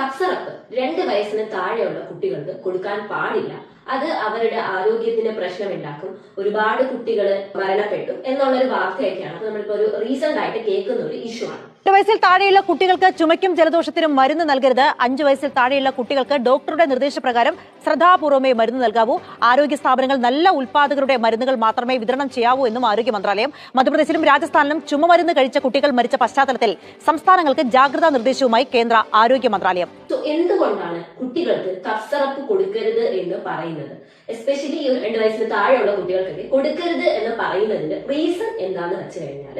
കഫ്സറപ്പ് രണ്ട് വയസ്സിന് താഴെയുള്ള കുട്ടികൾക്ക് കൊടുക്കാൻ പാടില്ല. അത് അവരുടെ ആരോഗ്യത്തിന് പ്രശ്നമുണ്ടാക്കും. ഒരുപാട് കുട്ടികൾ മരണപ്പെട്ടു എന്നുള്ളൊരു വാർത്തയൊക്കെയാണ്. നമ്മളിപ്പോ ഒരു റീസെന്റ് ആയിട്ട് കേൾക്കുന്ന ഒരു ഇഷ്യൂ ആണ്. എട്ട് വയസ്സിൽ താഴെയുള്ള കുട്ടികൾക്ക് ചുമയ്ക്കും ജലദോഷത്തിനും മരുന്ന് നൽകരുത്. അഞ്ച് വയസ്സിൽ താഴെയുള്ള കുട്ടികൾക്ക് ഡോക്ടറുടെ നിർദ്ദേശപ്രകാരം ശ്രദ്ധാപൂർവമേ മരുന്ന് നൽകാവൂ. ആരോഗ്യ സ്ഥാപനങ്ങൾ നല്ല ഉൽപാദകരുടെ മരുന്നുകൾ മാത്രമേ വിതരണം ചെയ്യാവൂ എന്നും ആരോഗ്യ മന്ത്രാലയം മധ്യപ്രദേശിലും രാജസ്ഥാനിലും ചുമമരുന്ന് കഴിച്ച കുട്ടികൾ മരിച്ച പശ്ചാത്തലത്തിൽ സംസ്ഥാനങ്ങൾക്ക് ജാഗ്രതാ നിർദ്ദേശവുമായി കേന്ദ്ര ആരോഗ്യ മന്ത്രാലയം. എന്തുകൊണ്ടാണ് കുട്ടികൾക്ക് കഫ്സറപ്പ് കൊടുക്കരുത് എന്ന് പറയുന്നത്? എസ്പെഷ്യലി ഈ ഒരു രണ്ട് വയസ്സിന് താഴെയുള്ള കുട്ടികൾക്കൊക്കെ കൊടുക്കരുത് എന്ന് പറയുന്നതിന്റെ റീസൺ എന്താന്ന് വെച്ച് കഴിഞ്ഞാൽ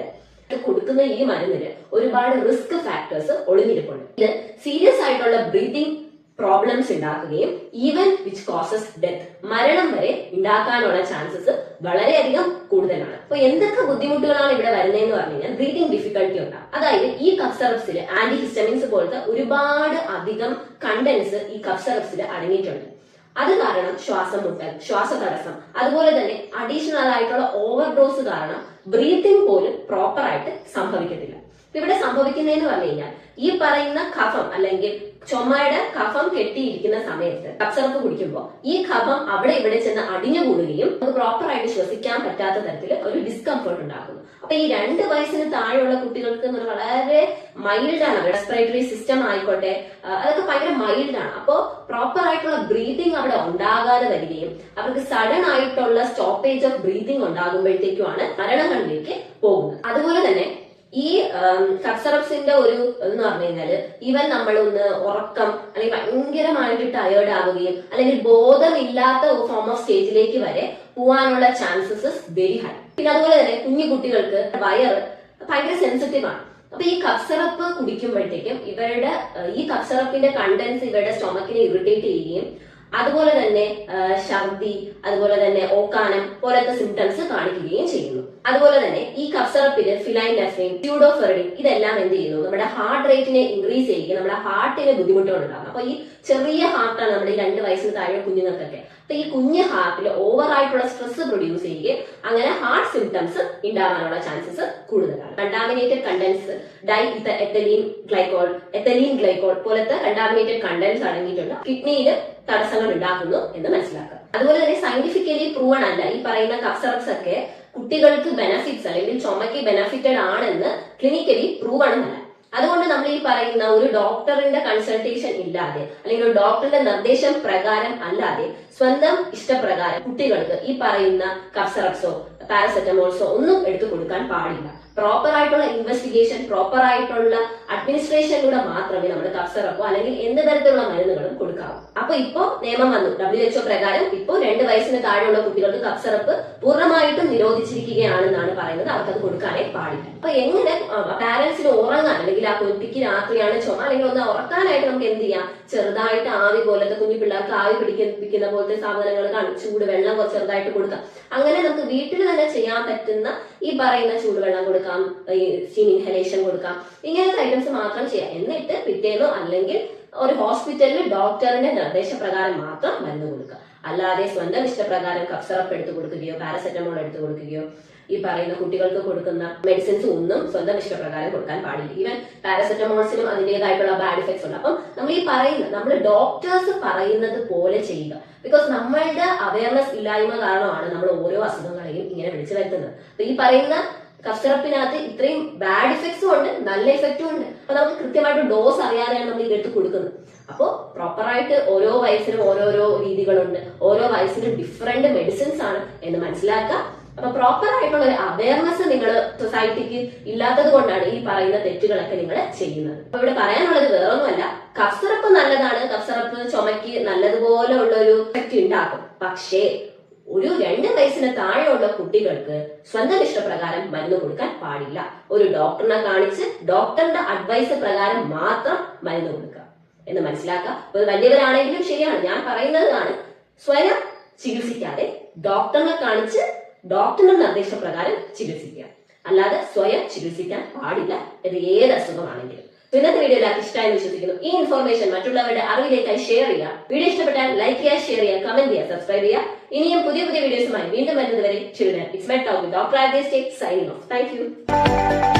കൊടുക്കുന്ന ഈ മരുന്നിന് ഒരുപാട് റിസ്ക് ഫാക്ടേഴ്സ് ഒളിഞ്ഞിരിപ്പുണ്ട്. ഇത് സീരിയസ് ആയിട്ടുള്ള ബ്രീതിങ് പ്രോബ്ലംസ് ഉണ്ടാക്കുകയും ഈവൻ വിച്ച് കോസസ് ഡെത്ത് മരണം വരെ ഉണ്ടാക്കാനുള്ള ചാൻസസ് വളരെയധികം കൂടുതലാണ്. അപ്പൊ എന്തൊക്കെ ബുദ്ധിമുട്ടുകളാണ് ഇവിടെ വരുന്നതെന്ന് പറഞ്ഞു കഴിഞ്ഞാൽ ബ്രീതിങ് ഡിഫിക്കൽട്ടി ഉണ്ടാകും അതായത് ഈ കഫ് സിറപ്സിൽ ആന്റി ഹിസ്റ്റമിൻസ് പോലത്തെ ഒരുപാട് അധികം കണ്ടൻസ് ഈ കഫ് സിറപ്സിൽ അടങ്ങിയിട്ടുണ്ട്. അത് കാരണം ശ്വാസം മുട്ടൽ ശ്വാസതടസ്സം അതുപോലെ തന്നെ അഡീഷണൽ ആയിട്ടുള്ള ഓവർഡോസ് കാരണം ബ്രീത്തിങ് പോലും പ്രോപ്പർ ആയിട്ട് സംഭവിക്കത്തില്ല. ഇവിടെ സംഭവിക്കുന്നതെന്ന് പറഞ്ഞു കഴിഞ്ഞാൽ ഈ പറയുന്ന കഫം അല്ലെങ്കിൽ ചുമയുടെ കഫം കെട്ടിയിരിക്കുന്ന സമയത്ത് കഫ്സിറപ്പ് കുടിക്കുമ്പോൾ ഈ കഫം അവിടെ ഇവിടെ ചെന്ന് അടിഞ്ഞു കൂടുകയും നമുക്ക് പ്രോപ്പർ ആയിട്ട് ശ്വസിക്കാൻ പറ്റാത്ത തരത്തിൽ ഒരു ഡിസ്കംഫർട്ട് ഉണ്ടാക്കുന്നു. അപ്പൊ ഈ രണ്ട് വയസ്സിന് താഴെയുള്ള കുട്ടികൾക്ക് വളരെ മൈൽഡ് ആണ്. റെസ്പിറേറ്ററി സിസ്റ്റം ആയിക്കോട്ടെ അതൊക്കെ ഭയങ്കര മൈൽഡ് ആണ്. അപ്പോ പ്രോപ്പർ ആയിട്ടുള്ള ബ്രീതിങ് അവിടെ ഉണ്ടാകാതെ വരികയും അവർക്ക് സഡൻ ആയിട്ടുള്ള സ്റ്റോപ്പേജ് ഓഫ് ബ്രീതിങ് ഉണ്ടാകുമ്പോഴത്തേക്കുമാണ് മരണങ്ങളിലേക്ക് പോകുന്നത്. അതുപോലെ തന്നെ ഈ കപ്സറപ്സിന്റെ ഒരു എന്ന് പറഞ്ഞു കഴിഞ്ഞാൽ നമ്മൾ നമ്മളൊന്ന് ഉറക്കം അല്ലെങ്കിൽ ഭയങ്കരമായിട്ട് ടയേർഡ് ആവുകയും അല്ലെങ്കിൽ ബോധമില്ലാത്ത ഫോം ഓഫ് സ്റ്റേജിലേക്ക് വരെ പോവാനുള്ള ചാൻസസ് വെരി ഹൈ പിന്നെ അതുപോലെ തന്നെ കുഞ്ഞു കുട്ടികൾക്ക് വയറ് ഭയങ്കര സെൻസിറ്റീവ് ആണ്. അപ്പൊ ഈ കഫ്സറപ്പ് കുടിക്കുമ്പോഴത്തേക്കും ഇവരുടെ ഈ കഫ്സറപ്പിന്റെ കണ്ടൻസ് ഇവരുടെ സ്റ്റൊമക്കിനെ ഇറിറ്റേറ്റ് ചെയ്യുകയും അതുപോലെ തന്നെ ഛർദി അതുപോലെ തന്നെ ഓക്കാനം പോലത്തെ സിംറ്റംസ് കാണിക്കുകയും ചെയ്യുന്നു. അതുപോലെ തന്നെ ഈ കഫ്സറപ്പിൽ ഫിലൈൻ ലഫൈൻ ട്യൂഡോഫെറിഡിൻ ഇതെല്ലാം എന്ത് ചെയ്യുന്നു? നമ്മുടെ ഹാർട്ട് റേറ്റിനെ ഇൻക്രീസ് ചെയ്യുകയും നമ്മുടെ ഹാർട്ടിന് ബുദ്ധിമുട്ടുകൾ ഉണ്ടാകും അപ്പൊ ഈ ചെറിയ ഹാർട്ടാണ് നമ്മുടെ ഈ രണ്ട് വയസ്സിന് താഴെ കുഞ്ഞുങ്ങൾക്കൊക്കെ. അപ്പൊ ഈ കുഞ്ഞ് ഹാർട്ടിൽ ഓവർ ആയിട്ടുള്ള സ്ട്രെസ് പ്രൊഡ്യൂസ് ചെയ്യുകയും അങ്ങനെ ഹാർട്ട് സിംറ്റംസ് ഉണ്ടാവാനുള്ള ചാൻസസ് കൂടുതലാണ്. Contaminated contents di ethylene glycol ethylene glycol പോലത്തെ കണ്ടാമിനേറ്റഡ് കണ്ടൻസ് അടങ്ങിയിട്ടുണ്ട് കിഡ്നിയിൽ തടസ്സങ്ങൾ ഉണ്ടാക്കുന്നു എന്ന് മനസ്സിലാക്കുക. അതുപോലെ തന്നെ സയന്റിഫിക്കലി പ്രൂവൺ അല്ല. ഈ പറയുന്ന കഫ്സറപ്സ് ഒക്കെ കുട്ടികൾക്ക് ബെനഫിറ്റ്സ് അല്ലെങ്കിൽ ചുമയ്ക്ക് ബെനഫിറ്റഡ് ആണെന്ന് ക്ലിനിക്കലി പ്രൂവൺ അല്ല അതുകൊണ്ട് നമ്മൾ ഈ പറയുന്ന ഒരു ഡോക്ടറിന്റെ കൺസൾട്ടേഷൻ ഇല്ലാതെ അല്ലെങ്കിൽ ഒരു ഡോക്ടറിന്റെ നിർദ്ദേശം പ്രകാരം അല്ലാതെ സ്വന്തം ഇഷ്ടപ്രകാരം കുട്ടികൾക്ക് ഈ പറയുന്ന കഫ്സറപ്സോ പാരസെറ്റമോൾസോ ഒന്നും എടുത്തു കൊടുക്കാൻ പാടില്ല. പ്രോപ്പർ ആയിട്ടുള്ള ഇൻവെസ്റ്റിഗേഷൻ പ്രോപ്പർ ആയിട്ടുള്ള അഡ്മിനിസ്ട്രേഷനിലൂടെ മാത്രമേ നമ്മൾ കഫ്സറപ്പോ അല്ലെങ്കിൽ എന്ത് തരത്തിലുള്ള മരുന്നുകളും കൊടുക്കാവൂ. അപ്പൊ ഇപ്പോ നിയമം വന്നു. ഡബ്ല്യു എച്ച്ഒ പ്രകാരം ഇപ്പോ രണ്ട് വയസ്സിന് താഴെയുള്ള കുട്ടികൾക്ക് കഫ്സറപ്പ് പൂർണമായിട്ടും നിരോധിച്ചിരിക്കുകയാണെന്നാണ് പറയുന്നത്. അവർക്കത് കൊടുക്കാനേ പാടില്ല. അപ്പൊ എങ്ങനെ പാരന്റ്സിന് ഉറങ്ങാൻ അല്ലെങ്കിൽ ആ കുട്ടിക്ക് രാത്രിയാണ് ചുമ അല്ലെങ്കിൽ ഒന്ന് ഉറക്കാനായിട്ട് നമുക്ക് എന്ത് ചെയ്യാം? ചെറുതായിട്ട് ആവി പോലത്തെ കുഞ്ഞു പിള്ളേർക്ക് ആവി പിടിക്കുന്ന പോലത്തെ സാധനങ്ങൾ കാണും. ചൂട് വെള്ളം കുറച്ച് ചെറുതായിട്ട് കൊടുക്കാം. അങ്ങനെ നമുക്ക് വീട്ടിൽ തന്നെ ചെയ്യാൻ പറ്റുന്ന ഈ പറയുന്ന ചൂടുവെള്ളം കൊടുക്കാം സ്റ്റീം ഇൻഹലേഷൻ കൊടുക്കാം. ഇങ്ങനത്തെ ഐറ്റംസ് മാത്രം ചെയ്യാം. എന്നിട്ട് പിറ്റേന്നോ അല്ലെങ്കിൽ ഒരു ഹോസ്പിറ്റലിൽ ഡോക്ടറിന്റെ നിർദ്ദേശപ്രകാരം മാത്രം മരുന്ന് കൊടുക്കുക. അല്ലാതെ സ്വന്തം ഇഷ്ടപ്രകാരം കഫ്സറപ്പ് എടുത്തു കൊടുക്കുകയോ പാരസെറ്റമോൾ എടുത്തു കൊടുക്കുകയോ ഈ പറയുന്ന കുട്ടികൾക്ക് കൊടുക്കുന്ന മെഡിസിൻസ് ഒന്നും സ്വന്തം ഇഷ്ടപ്രകാരം കൊടുക്കാൻ പാടില്ല. ഈവൻ പാരസെറ്റമോൾസിനും അതിന്റെതായിട്ടുള്ള ബാഡ് ഇഫക്ട്സ് ഉണ്ട്. അപ്പം നമ്മൾ ഈ പറയുന്ന നമ്മൾ ഡോക്ടേഴ്സ് പറയുന്നത് പോലെ ചെയ്യുക. ബിക്കോസ് നമ്മളുടെ അവയർനെസ് ഇല്ലായ്മ കാരണമാണ് നമ്മൾ ഓരോ അസുഖങ്ങളെയും ഇങ്ങനെ വിളിച്ചു വരുത്തുന്നത്. അപ്പൊ ഈ പറയുന്ന കഫ്സിറപ്പിനകത്ത് ഇത്രയും ബാഡ് ഇഫക്ട്സും ഉണ്ട് നല്ല ഇഫക്റ്റും ഉണ്ട്. അപ്പൊ നമുക്ക് കൃത്യമായിട്ട് ഡോസ് അറിയാതെയാണ് നമ്മൾ ഇതെടുത്ത് കൊടുക്കുന്നത്. അപ്പോൾ പ്രോപ്പറായിട്ട് ഓരോ വയസ്സിനും ഓരോരോ രീതികളുണ്ട്. ഓരോ വയസ്സിനും ഡിഫറെന്റ് മെഡിസിൻസ് ആണ് എന്ന് മനസ്സിലാക്കുക. അപ്പൊ പ്രോപ്പർ ആയിട്ടുള്ള ഒരു അവയർനെസ് നിങ്ങൾ സൊസൈറ്റിക്ക് ഇല്ലാത്തത് കൊണ്ടാണ് ഈ പറയുന്ന തെറ്റുകളൊക്കെ നിങ്ങൾ ചെയ്യുന്നത്. അപ്പൊ ഇവിടെ പറയാനുള്ളത് വേറൊന്നുമല്ല. കഫ്സറപ്പ് നല്ലതാണ്. കഫ്സറപ്പ് ചുമയ്ക്ക് നല്ലതുപോലെ ഉള്ള ഒരു എഫക്റ്റ് ഉണ്ടാക്കും. പക്ഷേ ഒരു രണ്ട് വയസ്സിന് താഴെയുള്ള കുട്ടികൾക്ക് സ്വന്തം ഇഷ്ടപ്രകാരം മരുന്ന് കൊടുക്കാൻ പാടില്ല. ഒരു ഡോക്ടറിനെ കാണിച്ച് ഡോക്ടറിന്റെ അഡ്വൈസ് പ്രകാരം മാത്രം മരുന്ന് കൊടുക്കുക. എന്ന് മനസ്സിലാക്കുക. അപ്പൊ വലിയവരാണെങ്കിലും ശരിയാണ്. ഞാൻ പറയുന്നതാണ് സ്വയം ചികിത്സിക്കാതെ ഡോക്ടറിനെ കാണിച്ച് ഡോക്ടറിന്റെ നിർദ്ദേശപ്രകാരം ചികിത്സിക്കുക. അല്ലാതെ സ്വയം ചികിത്സിക്കാൻ പാടില്ല. ഇത് ഏത് അസുഖമാണെങ്കിലും. ഇന്നത്തെ വീഡിയോ എല്ലാവർക്കും ഇഷ്ടമായി വിശ്വസിക്കുന്നു. ഈ ഇൻഫർമേഷൻ മറ്റുള്ളവരുടെ അറിവിലേക്കായി ഷെയർ ചെയ്യുക. വീഡിയോ ഇഷ്ടപ്പെട്ടാൽ ലൈക്ക് ചെയ്യുക ഷെയർ ചെയ്യുക കമന്റ് ചെയ്യുക സബ്സ്ക്രൈബ് ചെയ്യുക. ഇനിയും പുതിയ പുതിയ വീഡിയോസുമായി വീണ്ടും വരുന്നതുവരെ children it's my talk doctor Adya stay signing off thank you